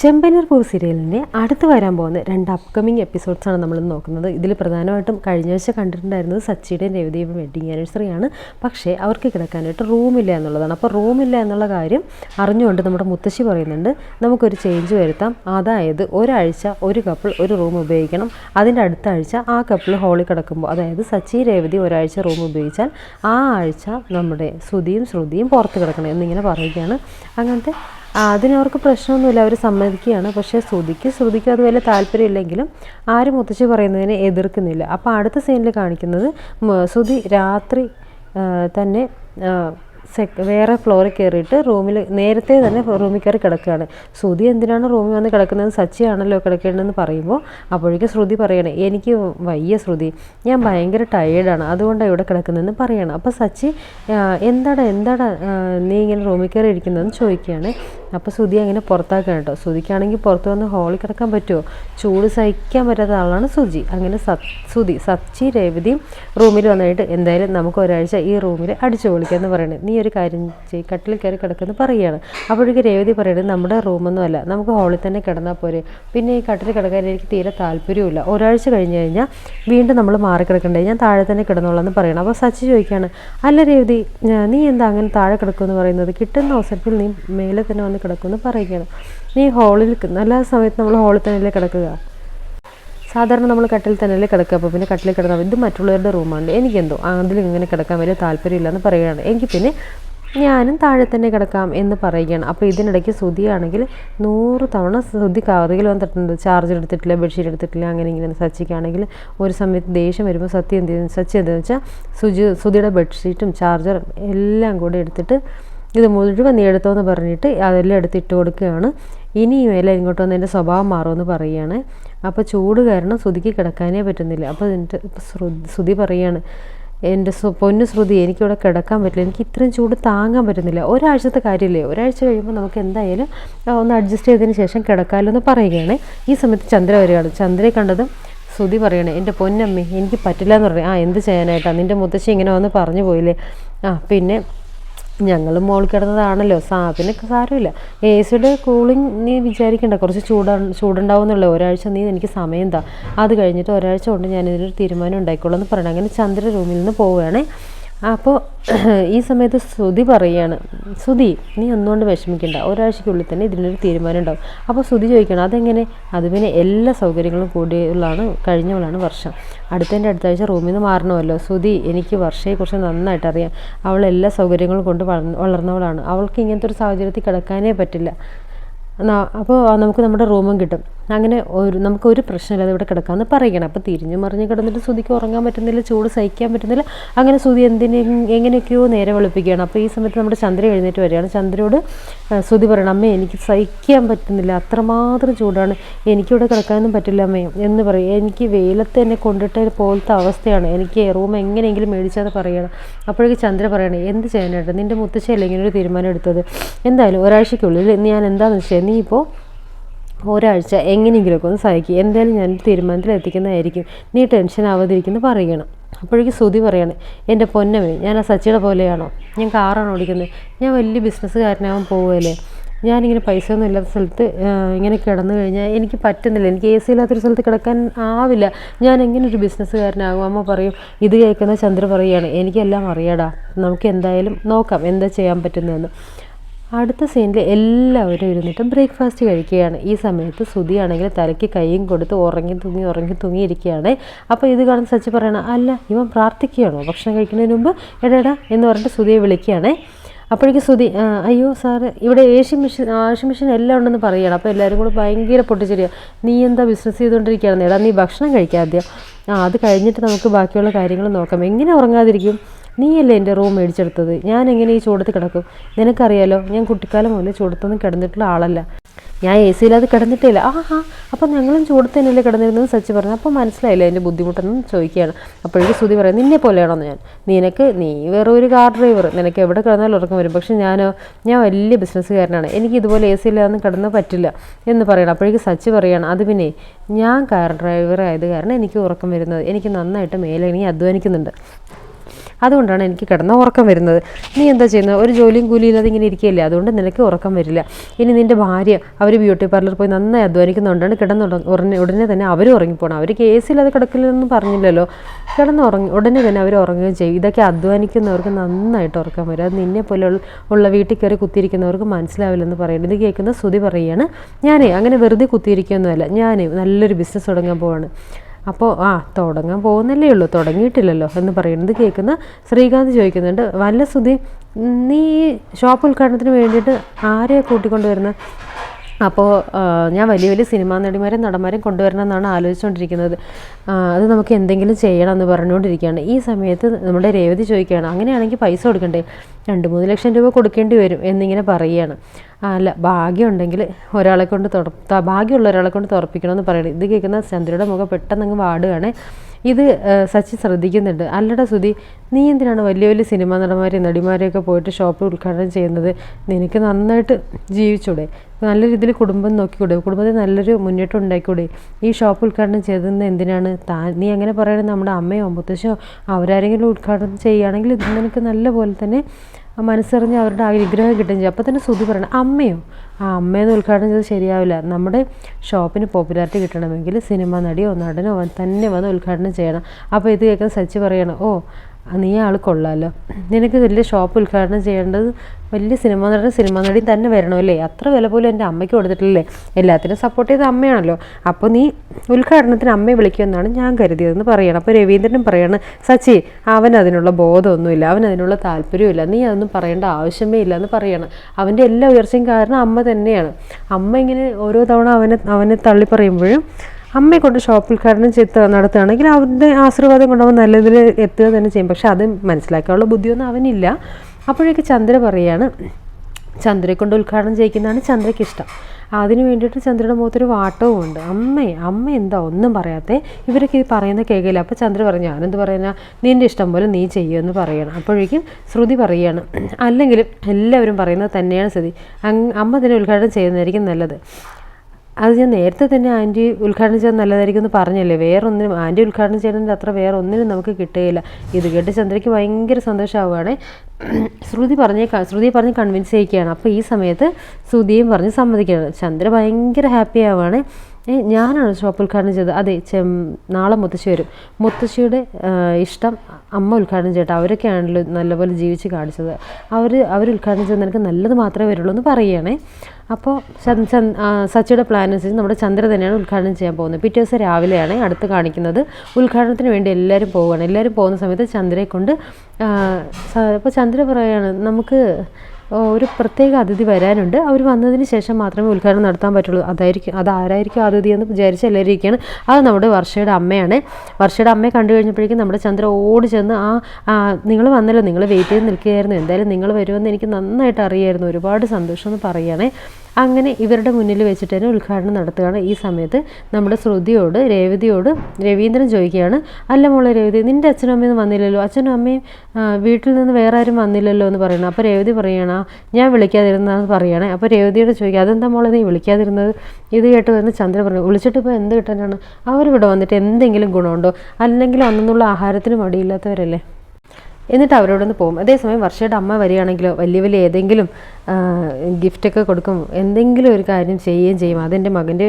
ചെമ്പനീർ പൂ സീരിയലിന്റെ അടുത്ത് വരാൻ പോകുന്ന രണ്ട് അപ്കമിങ് എപ്പിസോഡ്സാണ് നമ്മൾ നോക്കുന്നത്. ഇതിൽ പ്രധാനമായിട്ടും കഴിഞ്ഞ ആഴ്ച കണ്ടിട്ടുണ്ടായിരുന്നത് സച്ചിയുടെയും രവിദേവും വെഡിങ് ആനിവേഴ്സറിയാണ് പക്ഷേ അവർക്ക് കിടക്കാനായിട്ട് റൂമില്ല എന്നുള്ളതാണ്. അപ്പോൾ റൂമില്ല എന്നുള്ള കാര്യം അറിഞ്ഞുകൊണ്ട് നമ്മുടെ മുത്തശ്ശി പറയുന്നുണ്ട് നമുക്കൊരു ചേഞ്ച് വരുത്താം. അതായത് ഒരാഴ്ച ഒരു കപ്പിൾ ഒരു റൂം ഉപയോഗിക്കണം. അതിന്റെ അടുത്ത ആഴ്ച ആ കപ്പിൾ ഹോളിൽ കിടക്കുമ്പോൾ അതായത് സച്ചി രേവതി ഒരാഴ്ച റൂം ഉപയോഗിച്ചാൽ ആ ആഴ്ച നമ്മുടെ ശ്രുതിയും ശ്രുതിയും പുറത്ത് കിടക്കണം എന്നിങ്ങനെ പറയുകയാണ്. അങ്ങനത്തെ അതിനവർക്ക് പ്രശ്നമൊന്നുമില്ല അവർ സമ്മതിക്കുകയാണ്. പക്ഷേ ശ്രുതിക്ക് ശ്രുതിക്ക് അത് വലിയ താല്പര്യമില്ലെങ്കിലും ആരും മുത്തശ്ശി പറയുന്നതിനെ എതിർക്കുന്നില്ല. അപ്പോൾ അടുത്ത സീനിൽ കാണിക്കുന്നത് ശ്രുതി രാത്രി തന്നെ സെക് വേറെ ഫ്ലോറിൽ കയറിയിട്ട് റൂമിൽ നേരത്തെ തന്നെ റൂമിൽ കയറി കിടക്കുകയാണ്. ശ്രുതി എന്തിനാണ് റൂമിൽ വന്ന് കിടക്കുന്നത്? സച്ചിയാണല്ലോ കിടക്കേണ്ടതെന്ന് പറയുമ്പോൾ അപ്പോഴേക്കും ശ്രുതി പറയണേ എനിക്ക് വയ്യ ശ്രുതി. ഞാൻ ഭയങ്കര ടയേർഡാണ് അതുകൊണ്ടാണ് ഇവിടെ കിടക്കുന്നതെന്ന് പറയണം. അപ്പോൾ സച്ചി എന്താടാ എന്താടാ നീ ഇങ്ങനെ റൂമിൽ കയറി ഇരിക്കുന്നതെന്ന് ചോദിക്കുകയാണ്. അപ്പോൾ ശ്രുതി അങ്ങനെ പുറത്താക്കണം കേട്ടോ. ശ്രുതിക്കാണെങ്കിൽ പുറത്ത് വന്ന് ഹോളിൽ കിടക്കാൻ പറ്റുമോ? ചൂട് സഹിക്കാൻ പറ്റാത്ത ആളാണ് സുജി അങ്ങനെ സത് ശ്രുതി സച്ചി രേവതി റൂമിൽ വന്നിട്ട് എന്തായാലും നമുക്ക് ഒരാഴ്ച ഈ റൂമിൽ അടിച്ചു എന്ന് പറയണത് നീ ഒരു കാര്യം ചെയ്യ് കട്ടിൽ കയറി കിടക്കുമെന്ന് പറയുകയാണ് അപ്പോഴേക്ക് രേവതി പറയണത് നമ്മുടെ റൂമൊന്നും അല്ല നമുക്ക് ഹോളിൽ തന്നെ കിടന്നാൽ പോരെ. പിന്നെ ഈ കട്ടിൽ കിടക്കാൻ എനിക്ക് തീരെ താല്പര്യമില്ല ഒരാഴ്ച കഴിഞ്ഞ് കഴിഞ്ഞാൽ വീണ്ടും നമ്മൾ മാറി കിടക്കണ്ടേ? ഞാൻ താഴെ തന്നെ കിടന്നോളാം എന്ന് പറയണം. അപ്പോൾ സച്ചി ചോദിക്കുകയാണ് അല്ല രേവതി നീ എന്താ അങ്ങനെ താഴെ കിടക്കുമെന്ന് പറയുന്നത്? കിട്ടുന്ന അവസരത്തിൽ നീ മേലെ തന്നെ വന്ന് കിടക്കുമെന്ന് പറയുകയാണ്. നീ ഹോളിൽ നല്ല സമയത്ത് നമ്മൾ ഹോളിൽ തന്നെയല്ലേ കിടക്കുക? സാധാരണ നമ്മൾ കട്ടിൽ തന്നെയല്ലേ കിടക്കുക. അപ്പോൾ പിന്നെ കട്ടിൽ കിടന്നാൽ ഇത് മറ്റുള്ളവരുടെ റൂമാണ് എനിക്കെന്തോ അതിൽ ഇങ്ങനെ കിടക്കാൻ വലിയ താല്പര്യമില്ലെന്ന് പറയുകയാണ്. എങ്കിൽ പിന്നെ ഞാനും താഴെ തന്നെ കിടക്കാം എന്ന് പറയുകയാണ്. അപ്പോൾ ഇതിനിടയ്ക്ക് ശ്രുതിയാണെങ്കിൽ നൂറ് തവണ ശ്രുതി കറിയിൽ വന്നിട്ടുണ്ട്. ചാർജ് ചാർജർ എടുത്തിട്ടില്ല ബെഡ്ഷീറ്റ് എടുത്തിട്ടില്ല അങ്ങനെ ഇങ്ങനെ സച്ചിക്കാണെങ്കിൽ ഒരു സമയത്ത് ദേഷ്യം വരുമ്പോൾ സത്യം എന്ത് സച്ചി എന്താണെന്ന് വെച്ചാൽ സുജി ശ്രുതിയുടെ ബെഡ്ഷീറ്റും ചാർജറും എല്ലാം കൂടെ എടുത്തിട്ട് ഇത് മുഴുവൻ നീ എടുത്തോന്ന് പറഞ്ഞിട്ട് അതെല്ലാം എടുത്ത് ഇട്ട് കൊടുക്കുകയാണ്. ഇനി ഈ മേലെ ഇങ്ങോട്ട് വന്ന് എന്റെ സ്വഭാവം മാറുമെന്ന് പറയുകയാണ്. അപ്പോൾ ചൂട് കാരണം ശ്രുതിക്ക് കിടക്കാനേ പറ്റുന്നില്ല. അപ്പോൾ എന്റെ ശ്രുതി പറയുകയാണ് എന്റെ പൊന്നു ശ്രുതി എനിക്കിവിടെ കിടക്കാൻ പറ്റില്ല. എനിക്ക് ഇത്രയും ചൂട് താങ്ങാൻ പറ്റുന്നില്ല. ഒരാഴ്ചത്തെ കാര്യമില്ലേ? ഒരാഴ്ച കഴിയുമ്പോൾ നമുക്ക് എന്തായാലും ഒന്ന് അഡ്ജസ്റ്റ് ചെയ്തതിന് ശേഷം കിടക്കാമല്ലോ എന്ന് പറയുകയാണ്. ഈ സമയത്ത് ചന്ദ്ര വരികയാണ്. ചന്ദ്രയെ കണ്ടതും ശ്രുതി പറയണേ എന്റെ പൊന്നമ്മേ എനിക്ക് പറ്റില്ല എന്ന് പറയാം ആ എന്ത് ചെയ്യാനായിട്ടാണ് നിന്റെ മുത്തശ്ശി ഇങ്ങനെ വന്ന് പറഞ്ഞു പോയില്ലേ? ആ പിന്നെ ഞങ്ങൾ മോൾ കിടന്നതാണല്ലോ. സാ പിന്നെ സാരമില്ല. എ സിയുടെ കൂളിംഗ് നീ വിചാരിക്കണ്ട. കുറച്ച് ചൂടാ ചൂടുണ്ടാവുന്നുള്ളൂ. ഒരാഴ്ച നീ എനിക്ക് സമയം താ. അത് കഴിഞ്ഞിട്ട് ഒരാഴ്ച കൊണ്ട് ഞാനിതിനൊരു തീരുമാനം ഉണ്ടായിക്കോളൂ എന്ന് പറയണം അങ്ങനെ ചന്ദ്ര റൂമിൽ നിന്ന് പോവുകയാണേ. അപ്പോൾ ഈ സമയത്ത് ശ്രുതി പറയുകയാണ് ശ്രുതി നീ ഒന്നുകൊണ്ട് വിഷമിക്കണ്ട. ഒരാഴ്ചയ്ക്കുള്ളിൽ തന്നെ ഇതിനൊരു തീരുമാനം ഉണ്ടാവും അപ്പോൾ ശ്രുതി ചോദിക്കണം അതെങ്ങനെ? അത് പിന്നെ എല്ലാ സൗകര്യങ്ങളും കൂടിയുള്ളതാണ് കഴിഞ്ഞവളാണ് വർഷം. അടുത്തതിന്റെ അടുത്ത ആഴ്ച റൂമിൽ നിന്ന് മാറണമല്ലോ. ശ്രുതി എനിക്ക് വർഷയെക്കുറിച്ച് നന്നായിട്ട് അറിയാം. അവൾ എല്ലാ സൗകര്യങ്ങളും കൊണ്ട് വളർന്നവളാണ്. അവൾക്ക് ഇങ്ങനത്തെ ഒരു സാഹചര്യത്തിൽ കിടക്കാനേ പറ്റില്ല. അപ്പോൾ നമുക്ക് നമ്മുടെ റൂമും കിട്ടും. അങ്ങനെ ഒരു നമുക്കൊരു പ്രശ്നമില്ലാതെ ഇവിടെ കിടക്കാമെന്ന് പറയണം. അപ്പോൾ തിരിഞ്ഞു മറിഞ്ഞ് കിടന്നിട്ട് ശ്രുതിക്ക് ഉറങ്ങാൻ പറ്റുന്നില്ല ചൂട് സഹിക്കാൻ പറ്റുന്നില്ല. അങ്ങനെ ശ്രുതി എന്തിനെ എങ്ങനെയൊക്കെയോ നേരെ വെളുപ്പിക്കുകയാണ്. അപ്പോൾ ഈ സമയത്ത് നമ്മുടെ ചന്ദ്ര എഴുന്നേറ്റ് വരികയാണ്. ചന്ദ്രയോട് ആ, പറയണം അമ്മേ എനിക്ക് സഹിക്കാൻ പറ്റുന്നില്ല. അത്രമാത്രം ചൂടാണ്. എനിക്കിവിടെ കിടക്കാനൊന്നും പറ്റില്ല അമ്മേ എന്ന് പറയും. എനിക്ക് വെയിലത്ത് എന്നെ കൊണ്ടിട്ട പോലത്തെ അവസ്ഥയാണ്. എനിക്ക് റൂം എങ്ങനെയെങ്കിലും മേടിച്ചാന്ന് പറയണം. അപ്പോഴേക്ക് ചന്ദ്ര പറയണേ എന്ത് ചെയ്യാനായിട്ട്? നിന്റെ മുത്തശ്ശി ഇങ്ങനെ ഒരു തീരുമാനം എടുത്തത്? എന്തായാലും ഒരാഴ്ചയ്ക്കുള്ളിൽ ഞാൻ എന്താണെന്ന് വെച്ചാൽ നീ ഇപ്പോൾ ഒരാഴ്ച എങ്ങനെയെങ്കിലുമൊക്കെ ഒന്ന് സഹിക്കുക എന്തായാലും ഞാൻ തീരുമാനത്തിൽ എത്തിക്കുന്നതായിരിക്കും. നീ ടെൻഷൻ ആവാതിരിക്കുന്നു പറയണം. അപ്പോഴേക്കും ശ്രുതി പറയാണ് എന്റെ പൊന്നമേ ഞാൻ ആ സച്ചിയുടെ പോലെയാണോ? ഞാൻ കാറാണ് ഓടിക്കുന്നത്? ഞാൻ വലിയ ബിസിനസ്സുകാരനാവാൻ പോവുകയല്ലേ? ഞാനിങ്ങനെ പൈസ ഒന്നും ഇല്ലാത്ത സ്ഥലത്ത് ഇങ്ങനെ കിടന്നു കഴിഞ്ഞാൽ എനിക്ക് പറ്റുന്നില്ല. എനിക്ക് എ സി ഇല്ലാത്തൊരു സ്ഥലത്ത് കിടക്കാൻ ആവില്ല. ഞാൻ എങ്ങനെ ഒരു ബിസിനസ്സുകാരനാകും? അമ്മ പറയും ഇത് കേൾക്കുന്ന ചന്ദ്ര പറയുകയാണ് എനിക്കെല്ലാം അറിയാടാ. നമുക്ക് എന്തായാലും നോക്കാം എന്താ ചെയ്യാൻ പറ്റുന്നതെന്ന്. അടുത്ത സീനിൽ എല്ലാവരും ഇരുന്നിട്ട് ബ്രേക്ക്ഫാസ്റ്റ് കഴിക്കുകയാണ്. ഈ സമയത്ത് ശ്രുതിയാണെങ്കിൽ തലയ്ക്ക് കൈയും കൊടുത്ത് ഉറങ്ങി തൂങ്ങി ഉറങ്ങി തൂങ്ങിയിരിക്കുകയാണ് അപ്പോൾ ഇത് കാണുന്ന സച്ചി പറയണം അല്ല ഇവൻ പ്രാർത്ഥിക്കുകയാണോ? ഭക്ഷണം കഴിക്കുന്നതിന് മുമ്പ് എടാ എന്ന് പറഞ്ഞിട്ട് സുതിയെ വിളിക്കുകയാണേ. അപ്പോഴേക്ക് ശ്രുതി അയ്യോ സാറ് ഇവിടെ ഏഷ്യൻ മെഷീൻ വാഷിംഗ് മെഷീൻ എല്ലാം ഉണ്ടെന്ന് പറയുകയാണ് അപ്പോൾ എല്ലാവരും കൂടെ ഭയങ്കര പൊട്ടിച്ചെരിയ. നീ എന്താ ബിസിനസ് ചെയ്തുകൊണ്ടിരിക്കുകയാണ് എടാ നീ ഭക്ഷണം കഴിക്കാം ആദ്യം ആ അത് കഴിഞ്ഞിട്ട് നമുക്ക് ബാക്കിയുള്ള കാര്യങ്ങൾ നോക്കാം. എങ്ങനെ ഉറങ്ങാതിരിക്കും? നീയല്ലേ എന്റെ റൂം മേടിച്ചെടുത്തത്? ഞാൻ എങ്ങനെ ഈ ചൂടത്ത് കിടക്കും? നിനക്കറിയാലോ ഞാൻ കുട്ടിക്കാലം മുതലേ ചൂടത്തൊന്നും കിടന്നിട്ടുള്ള ആളല്ല. ഞാൻ എ സിയില്ലാതെ കിടന്നിട്ടില്ല ആ ആ അപ്പം ഞങ്ങളും ചൂടത്തന്നെയല്ലേ കിടന്നിരുന്നത് സച്ചി പറഞ്ഞു. അപ്പം മനസ്സിലായില്ല എന്റെ ബുദ്ധിമുട്ടെന്ന് ചോദിക്കുകയാണ്. അപ്പോഴേക്കും ശ്രുതി പറയും നിന്നെ പോലെയാണോ ഞാൻ. നിനക്ക് നീ വേറെ ഒരു കാർ ഡ്രൈവർ നിനക്ക് എവിടെ കിടന്നാലും ഉറക്കം വരും. പക്ഷേ ഞാനോ ഞാൻ വലിയ ബിസിനസ്സുകാരനാണ്. എനിക്ക് ഇതുപോലെ എ ഇല്ലാതെ കിടന്ന് പറ്റില്ല. എന്ന് പറയണം. അപ്പോഴേക്കും സച്ചി പറയുകയാണ് അത് പിന്നെ ഞാൻ കാർ ഡ്രൈവർ ആയത് കാരണം എനിക്ക് ഉറക്കം വരുന്നത്. എനിക്ക് നന്നായിട്ട് മേലെ അധ്വാനിക്കുന്നുണ്ട്. അതുകൊണ്ടാണ് എനിക്ക് കിടന്ന ഉറക്കം വരുന്നത്. നീ എന്താ ചെയ്യുന്നത്? ഒരു ജോലിയും കൂലിയില്ലാതെ ഇങ്ങനെ ഇരിക്കുകയല്ലേ? അതുകൊണ്ട് നിനക്ക് ഉറക്കം വരില്ല. ഇനി നിന്റെ ഭാര്യ അവർ ബ്യൂട്ടി പാർലർ പോയി നന്നായി അധ്വാനിക്കുന്നുണ്ടാണ് കിടന്ന് ഉടനെ ഉടനെ തന്നെ അവർ ഉറങ്ങിപ്പോണം അവർ കേസില്ലാതെ കിടക്കില്ലെന്നും പറഞ്ഞില്ലല്ലോ. കിടന്ന് ഉറങ്ങി ഉടനെ തന്നെ അവർ ഉറങ്ങുകയും ചെയ്യും. ഇതൊക്കെ അധ്വാനിക്കുന്നവർക്ക് നന്നായിട്ട് ഉറക്കം വരും. അത് നിന്നെ പോലെ ഉള്ള- വീട്ടിൽ കയറി കുത്തിയിരിക്കുന്നവർക്ക് മനസ്സിലാവില്ലെന്ന് പറയുന്നത് ഇത് കേൾക്കുന്ന സ്തുതി പറയുകയാണ് ഞാനേ അങ്ങനെ വെറുതെ കുത്തിയിരിക്കുകയൊന്നുമല്ല ഞാനേ നല്ലൊരു ബിസിനസ് തുടങ്ങാൻ പോവാണ്. അപ്പോൾ ആ തുടങ്ങാൻ പോകുന്നല്ലേ ഉള്ളൂ. തുടങ്ങിയിട്ടില്ലല്ലോ എന്ന് പറയുന്നത് കേൾക്കുന്ന ശ്രീകാന്ത് ചോദിക്കുന്നുണ്ട് വല്ല സുധി നീ ഷോപ്പ് ഉദ്ഘാടനത്തിന് വേണ്ടിയിട്ട് ആരെയാണ് കൂട്ടിക്കൊണ്ടുവരുന്നത് അപ്പോൾ ഞാൻ വലിയ വലിയ സിനിമാ നടിമാരും നടന്മാരും കൊണ്ടുവരണം എന്നാണ് ആലോചിച്ചുകൊണ്ടിരിക്കുന്നത് അത് നമുക്ക് എന്തെങ്കിലും ചെയ്യണം എന്ന് പറഞ്ഞുകൊണ്ടിരിക്കുകയാണ്. ഈ സമയത്ത് നമ്മുടെ രേവതി ചോദിക്കുകയാണ് അങ്ങനെയാണെങ്കിൽ പൈസ കൊടുക്കണ്ടേ? രണ്ട് മൂന്ന് ലക്ഷം രൂപ കൊടുക്കേണ്ടി വരും എന്നിങ്ങനെ പറയുകയാണ്. അല്ല ഭാഗ്യമുണ്ടെങ്കിൽ ഒരാളെ കൊണ്ട് തുറ ഭാഗ്യമുള്ള ഒരാളെ കൊണ്ട് തുറപ്പിക്കണമെന്ന് പറയണം. ഇത് കേൾക്കുന്ന ചന്ദ്രയുടെ മുഖം പെട്ടെന്ന് അങ്ങ് വാടുകയാണ്. ഇത് സച്ചി ശ്രദ്ധിക്കുന്നുണ്ട്. അല്ലട സുധി നീ എന്തിനാണ് വലിയ വലിയ സിനിമാ നടന്മാരെയും നടിമാരെയൊക്കെ പോയിട്ട് ഷോപ്പ് ഉദ്ഘാടനം ചെയ്യുന്നത്? നിനക്ക് നന്നായിട്ട് ജീവിച്ചൂടെ. നല്ല രീതിയിൽ കുടുംബം നോക്കിക്കൂടെ. കുടുംബത്തിൽ നല്ലൊരു മുന്നേറ്റം ഉണ്ടാക്കിക്കൂടെ. ഈ ഷോപ്പ് ഉദ്ഘാടനം ചെയ്തത് എന്തിനാണ്? താൻ നീ അങ്ങനെ പറയണത് നമ്മുടെ അമ്മയോ മുത്തശ്ശോ അവരാരെങ്കിലും ഉദ്ഘാടനം ചെയ്യുകയാണെങ്കിൽ നിനക്ക് നല്ല പോലെ തന്നെ മനസ്സറിഞ്ഞ് അവരുടെ ആഗ്രഹം കിട്ടുകയും ചെയ്യും. അപ്പോൾ തന്നെ സുധി പറയണം അമ്മയോ ആ അമ്മയെന്ന് ഉദ്ഘാടനം ചെയ്ത് ശരിയാവില്ല. നമ്മുടെ ഷോപ്പിന് പോപ്പുലാരിറ്റി കിട്ടണമെങ്കിൽ സിനിമ നടിയോ നടനോ തന്നെ വന്ന് ഉദ്ഘാടനം ചെയ്യണം. അപ്പോൾ ഇത് കേൾക്കുന്ന സച്ചി പറയണം ഓ നീ ആൾ കൊള്ളാമല്ലോ നിനക്ക് വലിയ ഷോപ്പ് ഉദ്ഘാടനം ചെയ്യേണ്ടത് വലിയ സിനിമ നടൻ സിനിമ നടി തന്നെ വരണമല്ലേ അത്ര വില പോലും എന്റെ അമ്മയ്ക്ക് കൊടുത്തിട്ടില്ലേ? എല്ലാത്തിനും സപ്പോർട്ട് ചെയ്ത അമ്മയാണല്ലോ. അപ്പോൾ നീ ഉദ്ഘാടനത്തിന് അമ്മയെ വിളിക്കുമെന്നാണ് ഞാൻ കരുതിയതെന്ന് പറയണം. അപ്പോൾ രവീന്ദ്രനും പറയാണ് സച്ചി അവൻ അതിനുള്ള ബോധമൊന്നുമില്ല. അവൻ അതിനുള്ള താല്പര്യമില്ല നീ അതൊന്നും പറയേണ്ട ആവശ്യമേ ഇല്ല എന്ന് പറയണം. അവന്റെ എല്ലാ ഉയർച്ചയും കാരണം അമ്മ തന്നെയാണ്. അമ്മ ഇങ്ങനെ ഓരോ തവണ അവനെ അവനെ തള്ളി പറയുമ്പോഴും അമ്മയെ കൊണ്ട് ഷോപ്പിൽ കാരണം ചെയ്ത് നടത്തുകയാണെങ്കിൽ അവരുടെ ആശീർവാദം കൊണ്ട് അവൻ നല്ലതിൽ എത്തുക തന്നെ ചെയ്യും. പക്ഷെ അത് മനസ്സിലാക്കാനുള്ള ബുദ്ധിയൊന്നും അവനില്ല. അപ്പോഴേക്ക് ചന്ദ്ര പറയാണ് ചന്ദ്രയെ കൊണ്ട് ഉദ്ഘാടനം ചെയ്യിക്കുന്നതാണ് ചന്ദ്രയ്ക്ക് ഇഷ്ടം. അതിന് വേണ്ടിയിട്ട് ചന്ദ്രയുടെ മുഖത്തൊരു വാട്ടവും ഉണ്ട്. അമ്മേ അമ്മ എന്താ ഒന്നും പറയാത്തെ? ഇവരൊക്കെ ഇത് പറയുന്ന കേൾക്കില്ല അപ്പോൾ ചന്ദ്ര പറഞ്ഞു ഞാനെന്ത് പറയുന്ന നിന്റെ ഇഷ്ടം പോലെ നീ ചെയ്യുമെന്ന് പറയണം അപ്പോഴേക്കും ശ്രുതി പറയുകയാണ് അല്ലെങ്കിലും എല്ലാവരും പറയുന്നത് തന്നെയാണ് അങ് അമ്മ തന്നെ ഉദ്ഘാടനം ചെയ്യുന്നതായിരിക്കും നല്ലത്. അത് ഞാൻ നേരത്തെ തന്നെ ആന്റി ഉദ്ഘാടനം ചെയ്താൽ നല്ലതായിരിക്കും എന്ന് പറഞ്ഞല്ലേ? വേറെ ഒന്നിനും ആന്റി ഉദ്ഘാടനം ചെയ്യുന്നതിന്റെ അത്ര വേറെ ഒന്നിനും നമുക്ക് കിട്ടുകയില്ല. ഇത് കേട്ട് ചന്ദ്രയ്ക്ക് ഭയങ്കര സന്തോഷമാവുകയാണ്. ശ്രുതി പറഞ്ഞ് ശ്രുതി പറഞ്ഞ് കൺവിൻസ് ചെയ്യിക്കുകയാണ്. അപ്പോൾ ഈ സമയത്ത് ശ്രുതിയും പറഞ്ഞ് സമ്മതിക്കുകയാണ്. ചന്ദ്ര ഭയങ്കര ഹാപ്പി ആവുകയാണ്. ഞാനാണ് ഷോപ്പ് ഉദ്ഘാടനം ചെയ്തത്. അതെ ചെം നാളെ മുത്തശ്ശി വരും. മുത്തശ്ശിയുടെ ഇഷ്ടം അമ്മ ഉദ്ഘാടനം ചെയ്യട്ടെ. അവരൊക്കെയാണല്ലോ നല്ലപോലെ ജീവിച്ച് കാണിച്ചത്. അവർ അവർ ഉദ്ഘാടനം ചെയ്ത് നിനക്ക് നല്ലത് മാത്രമേ വരുള്ളൂ എന്ന് പറയുകയാണേ. അപ്പോൾ സച്ചിയുടെ പ്ലാൻ അനുസരിച്ച് നമ്മുടെ ചന്ദ്ര തന്നെയാണ് ഉദ്ഘാടനം ചെയ്യാൻ പോകുന്നത്. പിറ്റേ ദിവസം രാവിലെയാണ് അടുത്ത് കാണിക്കുന്നത്. ഉദ്ഘാടനത്തിന് വേണ്ടി എല്ലാവരും പോവുകയാണ്. എല്ലാവരും പോകുന്ന സമയത്ത് ചന്ദ്രയെ കൊണ്ട് അപ്പോൾ ചന്ദ്ര പറയുകയാണ് നമുക്ക് ഒരു പ്രത്യേക അതിഥി വരാനുണ്ട്. അവർ വന്നതിന് ശേഷം മാത്രമേ ഉദ്ഘാടനം നടത്താൻ പറ്റുള്ളൂ. അതായിരിക്കും അതാരായിരിക്കും അതിഥി എന്ന് വിചാരിച്ച് എല്ലാവരും ഇരിക്കുകയാണ്. അത് നമ്മുടെ വർഷയുടെ അമ്മയാണ്. വർഷയുടെ അമ്മയെ കണ്ടു കഴിഞ്ഞപ്പോഴേക്കും നമ്മുടെ ചന്ദ്ര ഓടി ചെന്ന് ആ നിങ്ങൾ വന്നല്ലോ. നിങ്ങൾ വെയിറ്റ് ചെയ്ത് നിൽക്കുകയായിരുന്നു. എന്തായാലും നിങ്ങൾ വരുമെന്ന് എനിക്ക് നന്നായിട്ട് അറിയായിരുന്നു. ഒരുപാട് സന്തോഷം എന്ന് പറയുകയാണേ. അങ്ങനെ ഇവരുടെ മുന്നിൽ വെച്ചിട്ട് തന്നെ ഉദ്ഘാടനം നടത്തുകയാണ് ഈ സമയത്ത് നമ്മുടെ ശ്രുതിയോട് രേവതിയോട് രവീന്ദ്രൻ ചോദിക്കുകയാണ് അല്ല മോളെ രേവതി നിന്റെ അച്ഛനും അമ്മയും വന്നില്ലല്ലോ. അച്ഛനും അമ്മയും വീട്ടിൽ നിന്ന് വേറെ ആരും വന്നില്ലല്ലോ എന്ന് പറയണം അപ്പോൾ രേവതി പറയണ ഞാൻ വിളിക്കാതിരുന്നതെന്ന് പറയണേ. അപ്പോൾ രേവതിയോട് ചോദിക്കുക അതെന്താ മോളെ നീ വിളിക്കാതിരുന്നത്? ഇത് കേട്ട് വരുന്ന ചന്ദ്രൻ പറഞ്ഞു വിളിച്ചിട്ട് ഇപ്പോൾ എന്ത് കിട്ടാനാണ്? അവരിവിടെ വന്നിട്ട് എന്തെങ്കിലും ഗുണമുണ്ടോ? അല്ലെങ്കിൽ അന്നുള്ള ആഹാരത്തിന് മടിയില്ലാത്തവരല്ലേ? എന്നിട്ട് അവരോടൊന്ന് പോകും. അതേസമയം വർഷയുടെ അമ്മ വരികയാണെങ്കിലോ വലിയ വലിയ ഏതെങ്കിലും ഗിഫ്റ്റൊക്കെ കൊടുക്കും എന്തെങ്കിലും ഒരു കാര്യം ചെയ്യുകയും ചെയ്യും. അതെന്റെ മകന്റെ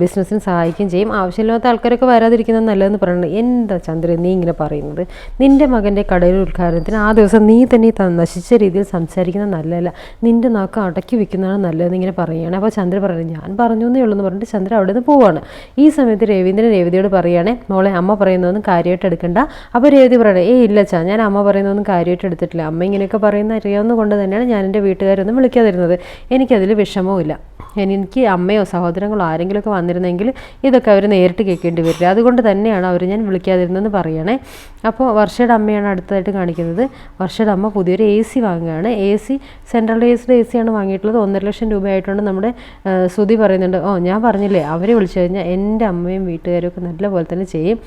ബിസിനസ്സിന് സഹായിക്കുകയും ചെയ്യും. ആവശ്യമില്ലാത്ത ആൾക്കാരൊക്കെ വരാതിരിക്കുന്നത് നല്ലതെന്ന് പറയുന്നത് എന്താ ചന്ദ്രൻ നീ ഇങ്ങനെ പറയുന്നത്? നിന്റെ മകന്റെ കടയിൽ ഉദ്ഘാടനത്തിന് ആ ദിവസം നീ തന്നെ നശിച്ച രീതിയിൽ സംസാരിക്കുന്നത് നല്ലതല്ല. നിന്റെ നാക്ക് അടക്കി വെക്കുന്നതാണ് നല്ലതെന്ന് ഇങ്ങനെ പറയുകയാണ്. അപ്പോൾ ചന്ദ്ര പറയുന്നത് ഞാൻ പറഞ്ഞു എന്നേ ഉള്ളൂ എന്ന് പറഞ്ഞിട്ട് ചന്ദ്ര അവിടെ നിന്ന് പോവാണ്. ഈ സമയത്ത് രവീന്ദ്രൻ രേവതിയോട് പറയുകയാണെ മോളെ അമ്മ പറയുന്നതൊന്നും കാര്യമായിട്ട് എടുക്കണ്ട. അപ്പോൾ രേവതി പറയണേ ഏയ് ഇല്ല ചാ ഞാൻ അമ്മ പറയുന്നതൊന്നും കാര്യമായിട്ട് എടുത്തിട്ടില്ല. അമ്മ ഇങ്ങനെയൊക്കെ പറയുന്ന അറിയാവുന്ന കൊണ്ട് തന്നെയാണ് ഞാൻ എന്റെ വീട്ടുകാരൊന്നും വിളിക്കാതിരുന്നത്. എനിക്കതിൽ വിഷമവുമില്ല. എനിക്ക് അമ്മയോ സഹോദരങ്ങളോ ആരെങ്കിലുമൊക്കെ വന്നിരുന്നെങ്കിൽ ഇതൊക്കെ അവർ നേരിട്ട് കേൾക്കേണ്ടി വരില്ല. അതുകൊണ്ട് തന്നെയാണ് അവർ ഞാൻ വിളിക്കാതിരുന്നതെന്ന് പറയണേ. അപ്പോൾ വർഷയുടെ അമ്മയാണ് അടുത്തതായിട്ട് കാണിക്കുന്നത്. വർഷയുടെ അമ്മ പുതിയൊരു എ സി വാങ്ങുകയാണ്. എ സി സെൻട്രൽ എസിയുടെ എ സിയാണ് വാങ്ങിയിട്ടുള്ളത്. ഒന്നര ലക്ഷം രൂപയായിട്ടുണ്ട് നമ്മുടെ ശ്രുതി പറയുന്നുണ്ട്. ഓ ഞാൻ പറഞ്ഞില്ലേ അവരെ വിളിച്ചു കഴിഞ്ഞാൽ എന്റെ അമ്മയും വീട്ടുകാരും ഒക്കെ നല്ലപോലെ തന്നെ ചെയ്യും.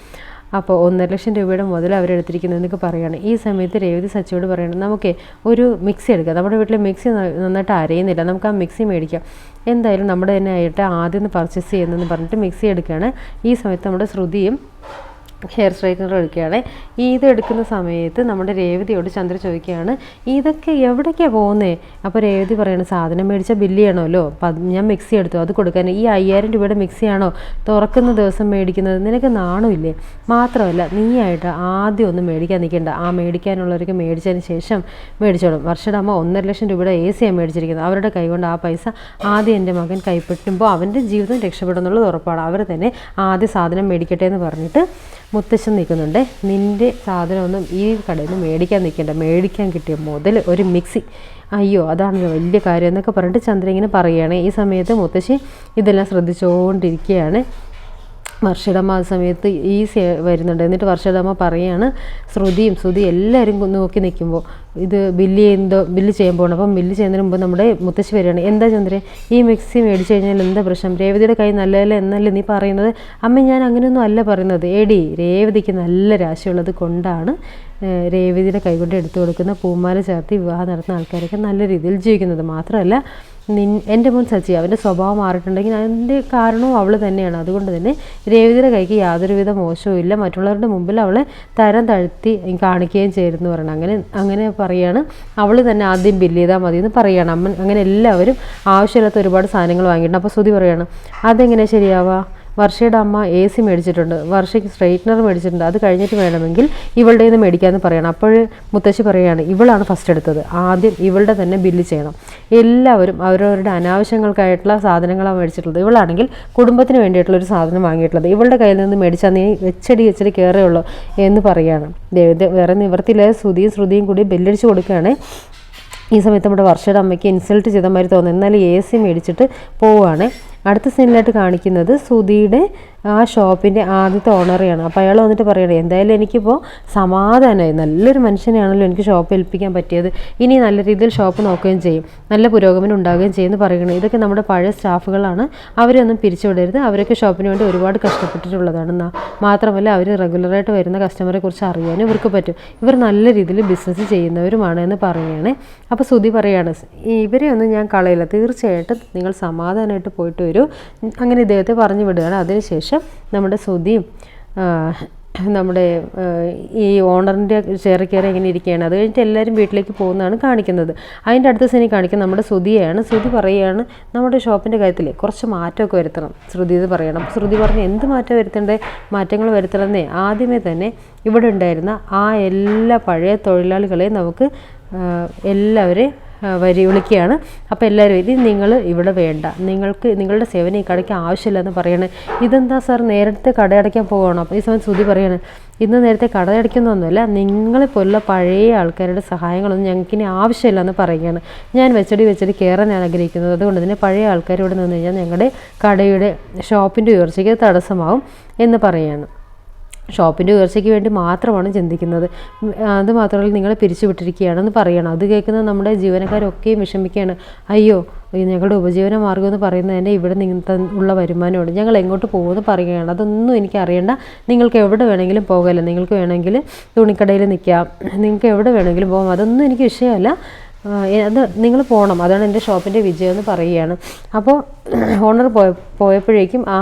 അപ്പോൾ ഒന്നര ലക്ഷം രൂപയുടെ മുതൽ അവരെടുത്തിരിക്കുന്നതെന്നൊക്കെ പറയുകയാണ്. ഈ സമയത്ത് രേവതി സച്ചിയോട് പറയണം നമുക്ക് ഒരു മിക്സി എടുക്കാം. നമ്മുടെ വീട്ടിൽ മിക്സി നന്നായിട്ട് അരയുന്നില്ല. നമുക്ക് ആ മിക്സി മേടിക്കാം. എന്തായാലും നമ്മുടെ തന്നെ ആയിട്ട് ആദ്യം പർച്ചേസ് ചെയ്യുന്നതെന്ന് പറഞ്ഞിട്ട് മിക്സി എടുക്കുകയാണ്. ഈ സമയത്ത് നമ്മുടെ ശ്രുതിയും ഹെയർ സ്ട്രൈറ്റ്നർ എടുക്കുകയാണ് ഇത് എടുക്കുന്ന സമയത്ത് നമ്മുടെ രേവതിയോട് ചന്ദ്ര ചോദിക്കുകയാണ് ഇതൊക്കെ എവിടേക്കാണ് പോകുന്നത് അപ്പോൾ രേവതി പറയണ സാധനം മേടിച്ച ബില്ല് ചെയ്യണമല്ലോ. അപ്പം ഞാൻ മിക്സി എടുത്തു. അത് കൊടുക്കാൻ ഈ അയ്യായിരം രൂപയുടെ മിക്സിയാണോ തുറക്കുന്ന ദിവസം മേടിക്കുന്നത്? നിനക്ക് നാണമില്ലേ മാത്രമല്ല നീയായിട്ട് ആദ്യം ഒന്ന് മേടിക്കാൻ നിൽക്കേണ്ട. ആ മേടിക്കാനുള്ളവർക്ക് മേടിച്ചതിന് ശേഷം മേടിച്ചോളും. വർഷടമ്മ ഒന്നര ലക്ഷം രൂപയുടെ എ സിയാണ് മേടിച്ചിരിക്കുന്നത് അവരുടെ കൈകൊണ്ട് ആ പൈസ ആദ്യം എന്റെ മകൻ കൈപ്പറ്റുമ്പോൾ അവന്റെ ജീവിതം രക്ഷപ്പെടുന്നുള്ളത് ഉറപ്പാണ്. അവർ തന്നെ ആദ്യ സാധനം മേടിക്കട്ടെ എന്ന് പറഞ്ഞിട്ട് മുത്തശ്ശൻ നിൽക്കുന്നുണ്ട്. നിന്റെ സാധനമൊന്നും ഈ കടയിൽ നിന്ന് മേടിക്കാൻ നിൽക്കേണ്ട. മേടിക്കാൻ കിട്ടിയ മുതൽ ഒരു മിക്സി. അയ്യോ അതാണ് വലിയ കാര്യം എന്നൊക്കെ പറഞ്ഞിട്ട് ചന്ദ്രൻ ഇങ്ങനെ പറയുകയാണ്. ഈ സമയത്ത് മുത്തശ്ശി ഇതെല്ലാം ശ്രദ്ധിച്ചുകൊണ്ടിരിക്കുകയാണ് വർഷടമ്മ ആ സമയത്ത് ഈ സേ വരുന്നുണ്ട്. എന്നിട്ട് വർഷടമ്മ പറയാണ് ശ്രുതിയും ശ്രുതി എല്ലാവരും നോക്കി നിൽക്കുമ്പോൾ ഇത് ബില്ല് ചെയ്യുന്നതോ ബില്ല് ചെയ്യാൻ പോകണം അപ്പം ബില്ല് ചെയ്യുന്നതിന് മുമ്പ് നമ്മുടെ മുത്തശ്ശി വരികയാണ്. എന്താ ചന്ദ്രൻ ഈ മിക്സി മേടിച്ചു കഴിഞ്ഞാൽ എന്താ പ്രശ്നം? രേവതിയുടെ കൈ നല്ലതല്ല എന്നല്ലേ നീ പറയുന്നത്? അമ്മ ഞാൻ അങ്ങനെയൊന്നും അല്ല പറയുന്നത്. എടി രേവതിക്ക് നല്ല രാശിയുള്ളത് കൊണ്ടാണ് രേവതിയുടെ കൈകൊണ്ട് എടുത്തു കൊടുക്കുന്ന പൂമാല ചേർത്ത് വിവാഹം നടത്തുന്ന ആൾക്കാരൊക്കെ നല്ല രീതിയിൽ ജീവിക്കുന്നത്. മാത്രമല്ല നിൻ എന്റെ മോൻ സച്ചി അവന്റെ സ്വഭാവം മാറിയിട്ടുണ്ടെങ്കിൽ അതിന്റെ കാരണവും അവൾ തന്നെയാണ്. അതുകൊണ്ട് തന്നെ രേവതിയുടെ കൈക്ക് യാതൊരുവിധ മോശവും ഇല്ല. മറ്റുള്ളവരുടെ മുമ്പിൽ അവളെ തരം താഴ്ത്തി കാണിക്കുകയും ചെയ്തെന്ന് പറയണം അങ്ങനെ അങ്ങനെ പറയാണ്. അവൾ തന്നെ ആദ്യം ബില്ല് ചെയ്താൽ മതി എന്ന് പറയുകയാണ് അമ്മ അങ്ങനെ എല്ലാവരും ആവശ്യമില്ലാത്ത ഒരുപാട് സാധനങ്ങൾ വാങ്ങിയിട്ടുണ്ട്. അപ്പോൾ ശ്രുതി പറയാണ് അതെങ്ങനെ ശരിയാവുക വർഷയുടെ അമ്മ എ സി മേടിച്ചിട്ടുണ്ട്. വർഷയ്ക്ക് സ്ട്രെയിറ്റ്നർ മേടിച്ചിട്ടുണ്ട്. അത് കഴിഞ്ഞിട്ട് വേണമെങ്കിൽ ഇവളുടെ നിന്ന് മേടിക്കാമെന്ന് പറയണം. അപ്പോൾ മുത്തശ്ശി പറയുകയാണ് ഇവളാണ് ഫസ്റ്റ് എടുത്തത്. ആദ്യം ഇവളുടെ തന്നെ ബില്ല് ചെയ്യണം. എല്ലാവരും അവരവരുടെ അനാവശ്യങ്ങൾക്കായിട്ടുള്ള സാധനങ്ങളാണ് മേടിച്ചിട്ടുള്ളത്. ഇവളാണെങ്കിൽ കുടുംബത്തിന് വേണ്ടിയിട്ടുള്ള ഒരു സാധനം വാങ്ങിയിട്ടുള്ളത്. ഇവളുടെ കയ്യിൽ നിന്ന് മേടിച്ചാൽ നീ എച്ചടി എച്ചടി കയറേ എന്ന് പറയുകയാണ് വേറെ നിവർത്തിയില്ലാതെ ശ്രുതിയും ശ്രുതിയും കൂടി ബില്ലടിച്ച് കൊടുക്കുകയാണെ. ഈ സമയത്ത് നമ്മുടെ വർഷയുടെ അമ്മയ്ക്ക് ഇൻസൾട്ട് ചെയ്ത മാതിരി തോന്നുന്നു. എന്നാൽ എ സി മേടിച്ചിട്ട് പോവുകയാണ്. അടുത്ത സീനിലായിട്ട് കാണിക്കുന്നത് സുധിയുടെ ആ ഷോപ്പിന്റെ ആദ്യത്തെ ഓണറിയാണ് അപ്പോൾ അയാൾ വന്നിട്ട് പറയണേ എന്തായാലും എനിക്കിപ്പോൾ സമാധാനമായി നല്ലൊരു മനുഷ്യനെയാണല്ലോ എനിക്ക് ഷോപ്പ് ഏൽപ്പിക്കാൻ പറ്റിയത്. ഇനി നല്ല രീതിയിൽ ഷോപ്പ് നോക്കുകയും ചെയ്യും. നല്ല പുരോഗമനം ഉണ്ടാവുകയും ചെയ്യുമെന്ന് പറയണേ ഇതൊക്കെ നമ്മുടെ പഴയ സ്റ്റാഫുകളാണ്. അവരൊന്നും പിരിച്ചുവിടരുത്. അവരൊക്കെ ഷോപ്പിന് വേണ്ടി ഒരുപാട് കഷ്ടപ്പെട്ടിട്ടുള്ളതാണ്. മാത്രമല്ല അവർ റെഗുലറായിട്ട് വരുന്ന കസ്റ്റമറെ കുറിച്ച് അറിയാനും ഇവർക്ക് പറ്റും. ഇവർ നല്ല രീതിയിൽ ബിസിനസ് ചെയ്യുന്നവരുമാണ് എന്ന് പറയുകയാണ്. അപ്പോൾ സുതി പറയാണ് ഇവരെ ഒന്നും ഞാൻ കളയില്ല. തീർച്ചയായിട്ടും നിങ്ങൾ സമാധാനമായിട്ട് പോയിട്ട് വരൂ. അങ്ങനെ ഇദ്ദേഹത്തെ പറഞ്ഞു വിടുകയാണ്. അതിനുശേഷം നമ്മുടെ സുധിയും നമ്മുടെ ഈ ഓണറിന്റെ ചെയറിൽ കയറി ഇങ്ങനെ ഇരിക്കുകയാണ്. അത് കഴിഞ്ഞിട്ട് എല്ലാവരും വീട്ടിലേക്ക് പോകുന്നതാണ് കാണിക്കുന്നത്. അതിന്റെ അടുത്ത സീനി കാണിക്കുന്നത് നമ്മുടെ ശ്രുതിയാണ് ശ്രുതി പറയുകയാണ് നമ്മുടെ ഷോപ്പിന്റെ കാര്യത്തിൽ കുറച്ച് മാറ്റമൊക്കെ വരുത്തണം. ശ്രുതി ഇത് പറയണം. ശ്രുതി പറഞ്ഞ് എന്ത് മാറ്റം വരുത്തണ്ടേ? മാറ്റങ്ങൾ വരുത്തണമെന്നേ. ആദ്യമേ തന്നെ ഇവിടെ ഉണ്ടായിരുന്ന ആ എല്ലാ പഴയ തൊഴിലാളികളെയും നമുക്ക് എല്ലാവരെയും വരി വിളിക്കുകയാണ്. അപ്പോൾ എല്ലാവരും ഇത് നിങ്ങൾ ഇവിടെ വേണ്ട. നിങ്ങൾക്ക് നിങ്ങളുടെ സേവനം ഈ കടയ്ക്ക് ആവശ്യമില്ലെന്ന് പറയണേ. ഇതെന്താ സാർ നേരത്തെ കടയടയ്ക്കാൻ പോകണം അപ്പോൾ ഈ സമയം ശ്രുതി പറയാണ് ഇന്ന് നേരത്തെ കടയടയ്ക്കുന്നൊന്നുമല്ല നിങ്ങളെപ്പോലുള്ള പഴയ ആൾക്കാരുടെ സഹായങ്ങളൊന്നും ഞങ്ങൾക്കിനി ആവശ്യമില്ലെന്ന് പറയുകയാണ്. ഞാൻ വെച്ചടി വെച്ചടി കയറാൻ ആഗ്രഹിക്കുന്നത്. അതുകൊണ്ട് തന്നെ പഴയ ആൾക്കാർ ഇവിടെ നിന്ന് കഴിഞ്ഞാൽ ഞങ്ങളുടെ കടയുടെ ഷോപ്പിന്റെ ഉയർച്ചയ്ക്ക് തടസ്സമാവും എന്ന് പറയുകയാണ് ഷോപ്പിന്റെ ഉയർച്ചയ്ക്ക് വേണ്ടി മാത്രമാണ് ചിന്തിക്കുന്നത്. അത് മാത്രമല്ല നിങ്ങളെ പിരിച്ചു വിട്ടിരിക്കുകയാണെന്ന് പറയണം. അത് കേൾക്കുന്ന നമ്മുടെ ജീവനക്കാരൊക്കെയും വിഷമിക്കുകയാണ്. അയ്യോ ഞങ്ങളുടെ ഉപജീവന മാർഗം എന്ന് പറയുന്നത് തന്നെ ഇവിടെ നിങ്ങൾക്ക് ഉള്ള വരുമാനമുണ്ട്. ഞങ്ങൾ എങ്ങോട്ട് പോകുമെന്ന് പറയുകയാണ്. അതൊന്നും എനിക്ക് അറിയണ്ട. നിങ്ങൾക്ക് എവിടെ വേണമെങ്കിലും പോകല്ല നിങ്ങൾക്ക് വേണമെങ്കിൽ തുണിക്കടയിൽ നിൽക്കാം. നിങ്ങൾക്ക് എവിടെ വേണമെങ്കിലും പോകാം. അതൊന്നും എനിക്ക് വിഷയമല്ല. അത് നിങ്ങൾ പോകണം. അതാണ് എന്റെ ഷോപ്പിന്റെ വിജയം എന്ന് പറയുകയാണ്. അപ്പോൾ ഓണർ പോയ പോയപ്പോഴേക്കും ആ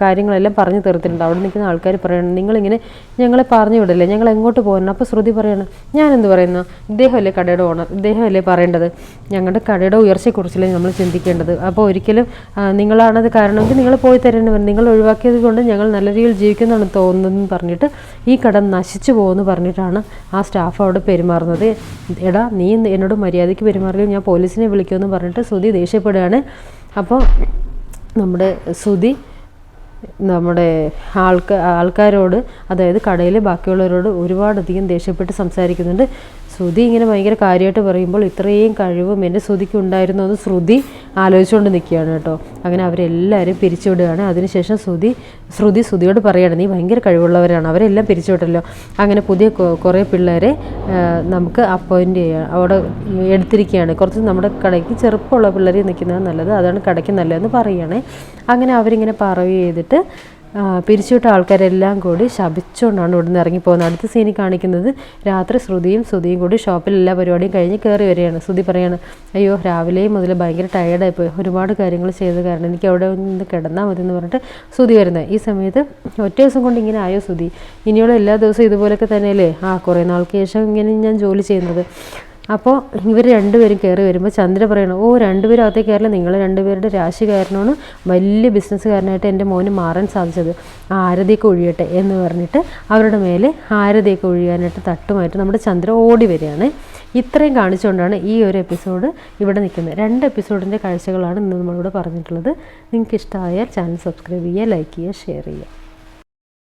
കാര്യങ്ങളെല്ലാം പറഞ്ഞു തീർത്തിട്ടുണ്ട്. അവിടെ നിൽക്കുന്ന ആൾക്കാർ പറയണം നിങ്ങളിങ്ങനെ ഞങ്ങളെ പറഞ്ഞു വിടല്ലേ? ഞങ്ങൾ എങ്ങോട്ട് പോകണം അപ്പോൾ ശ്രുതി പറയണം ഞാൻ എന്ത് പറയുന്നു? ഇദ്ദേഹമല്ലേ കടയുടെ ഓണർ? ഇദ്ദേഹമല്ലേ പറയേണ്ടത്? ഞങ്ങളുടെ കടയുടെ ഉയർച്ചയെക്കുറിച്ചല്ലേ നമ്മൾ ചിന്തിക്കേണ്ടത്? അപ്പോൾ ഒരിക്കലും നിങ്ങളാണത് കാരണമെങ്കിൽ നിങ്ങൾ പോയി തരേണ്ടി വരും. നിങ്ങൾ ഒഴിവാക്കിയത് കൊണ്ട് ഞങ്ങൾ നല്ല രീതിയിൽ ജീവിക്കുന്നതാണ് തോന്നുന്നതെന്ന് പറഞ്ഞിട്ട് ഈ കട നശിച്ചു പോകുമെന്ന് പറഞ്ഞിട്ടാണ് ആ സ്റ്റാഫ് അവിടെ പെരുമാറുന്നത്. എടാ നീ എന്നോട് മര്യാദയ്ക്ക് പെരുമാറിയാൽ ഞാൻ പോലീസിനെ വിളിക്കുമെന്ന് പറഞ്ഞിട്ട് ശ്രുതി ദേഷ്യപ്പെടുകയാണ്. അപ്പോൾ നമ്മുടെ ശ്രുതി നമ്മുടെ ആൾക്കാ ആൾക്കാരോട് അതായത് കടയിലെ ബാക്കിയുള്ളവരോട് ഒരുപാടധികം ദേഷ്യപ്പെട്ട് സംസാരിക്കുന്നുണ്ട്. ശ്രുതി ഇങ്ങനെ ഭയങ്കര കാര്യമായിട്ട് പറയുമ്പോൾ ഇത്രയും കഴിവും എന്റെ ശ്രുതിക്ക് ഉണ്ടായിരുന്നു എന്ന് ശ്രുതി ആലോചിച്ചുകൊണ്ട് നിൽക്കുകയാണ് കേട്ടോ. അങ്ങനെ അവരെല്ലാവരും പിരിച്ചുവിടുകയാണ്. അതിനുശേഷം ശ്രുതി ശ്രുതി ശ്രുതിയോട് പറയുകയാണ് നീ ഭയങ്കര കഴിവുള്ളവരാണ്. അവരെല്ലാം പിരിച്ചുവിട്ടല്ലോ. അങ്ങനെ പുതിയ കുറേ പിള്ളേരെ നമുക്ക് അപ്പോയിന്റ് ചെയ്യാം അവിടെ എടുത്തിരിക്കുകയാണ്. കുറച്ച് നമ്മുടെ കടയ്ക്ക് ചെറുപ്പമുള്ള പിള്ളേർ നിൽക്കുന്നത് നല്ലത്. അതാണ് കടയ്ക്ക് നല്ലതെന്ന് പറയുകയാണേ. അങ്ങനെ അവരിങ്ങനെ പറവ് ചെയ്തിട്ട് പിരിച്ചുവിട്ട ആൾക്കാരെല്ലാം കൂടി ശപിച്ചുകൊണ്ടാണ് ഇവിടുന്ന് ഇറങ്ങിപ്പോകുന്നത്. അടുത്ത സീനിൽ കാണിക്കുന്നത് രാത്രി ശ്രുതിയും ശ്രുതിയും കൂടി ഷോപ്പിൽ എല്ലാ പരിപാടിയും കഴിഞ്ഞ് കയറി വരികയാണ്. ശ്രുതി പറയാണ് അയ്യോ രാവിലെയും മുതൽ ഭയങ്കര ടയേർഡായിപ്പോയി ഒരുപാട് കാര്യങ്ങൾ ചെയ്തത് കാരണം എനിക്ക് അവിടെ നിന്ന് കിടന്നാൽ മതി എന്ന് പറഞ്ഞിട്ട് ശ്രുതി വരുന്നത്. ഈ സമയത്ത് ഒറ്റ ദിവസം കൊണ്ട് ഇങ്ങനെ ആയോ ശ്രുതി ഇനിയുള്ള എല്ലാ ദിവസവും ഇതുപോലൊക്കെ തന്നെയല്ലേ? ആ കുറേ നാൾക്ക് ശേഷം ഇങ്ങനെ ഞാൻ ജോലി ചെയ്യുന്നത്. അപ്പോൾ ഇവർ രണ്ടുപേരും കയറി വരുമ്പോൾ ചന്ദ്ര പറയണം ഓ രണ്ടുപേരും അകത്തേ കയറില്ല നിങ്ങൾ രണ്ടുപേരുടെ രാശി കാരണമാണ് വലിയ ബിസിനസ്സുകാരനായിട്ട് എന്റെ മോന് മാറാൻ സാധിച്ചത്. ആരതിയൊക്കെ ഒഴിയട്ടെ എന്ന് പറഞ്ഞിട്ട് അവരുടെ മേലെ ആരതിയൊക്കെ ഒഴിയാനായിട്ട് തട്ടുമായിട്ട് നമ്മുടെ ചന്ദ്ര ഓടി വരികയാണ്. ഇത്രയും കാണിച്ചുകൊണ്ടാണ് ഈ ഒരു എപ്പിസോഡ് ഇവിടെ നിൽക്കുന്നത്. രണ്ട് എപ്പിസോഡിന്റെ കാഴ്ചകളാണ് ഇന്ന് നമ്മളിവിടെ പറഞ്ഞിട്ടുള്ളത്. നിങ്ങൾക്ക് ഇഷ്ടമായാൽ ചാനൽ സബ്സ്ക്രൈബ് ചെയ്യുക ലൈക്ക് ചെയ്യുക ഷെയർ ചെയ്യുക.